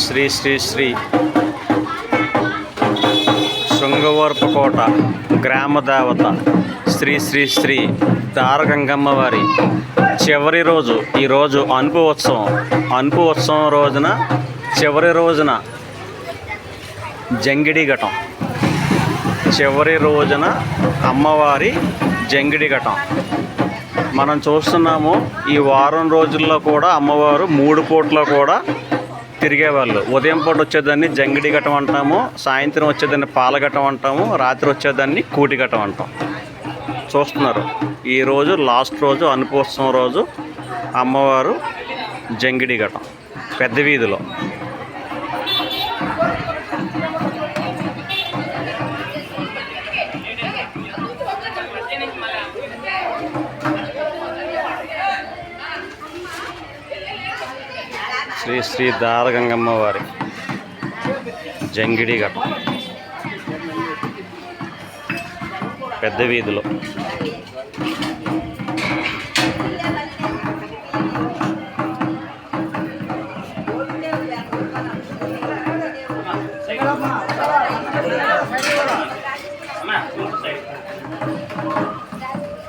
శ్రీ శ్రీ శ్రీ శృంగవరపుకోట గ్రామదేవత శ్రీ శ్రీ శ్రీ తారకంగమ్మ వారి చివరి రోజు ఈరోజు అనుపు ఉత్సవం. అనుపు ఉత్సవం రోజున చివరి రోజున జంగిడి ఘటం. చివరి రోజున అమ్మవారి జంగిడి ఘటం. మనం చూస్తున్నాము ఈ వారం రోజుల్లో కూడా అమ్మవారు మూడు పూట్ల కూడా తిరిగేవాళ్ళు. ఉదయం పూట వచ్చేదాన్ని జంగిడి ఘటం అంటాము సాయంత్రం వచ్చేదాన్ని పాలఘటం అంటాము రాత్రి వచ్చేదాన్ని కూటి ఘటం అంటాం. చూస్తున్నారు. ఈరోజు లాస్ట్ రోజు అనుపోత్సవం రోజు అమ్మవారు జంగిడి ఘటం పెద్ద వీధిలో. శ్రీ శ్రీ దారగంగమ్మ వారి జంగిడి ఘట్టం పెద్ద వీధిలో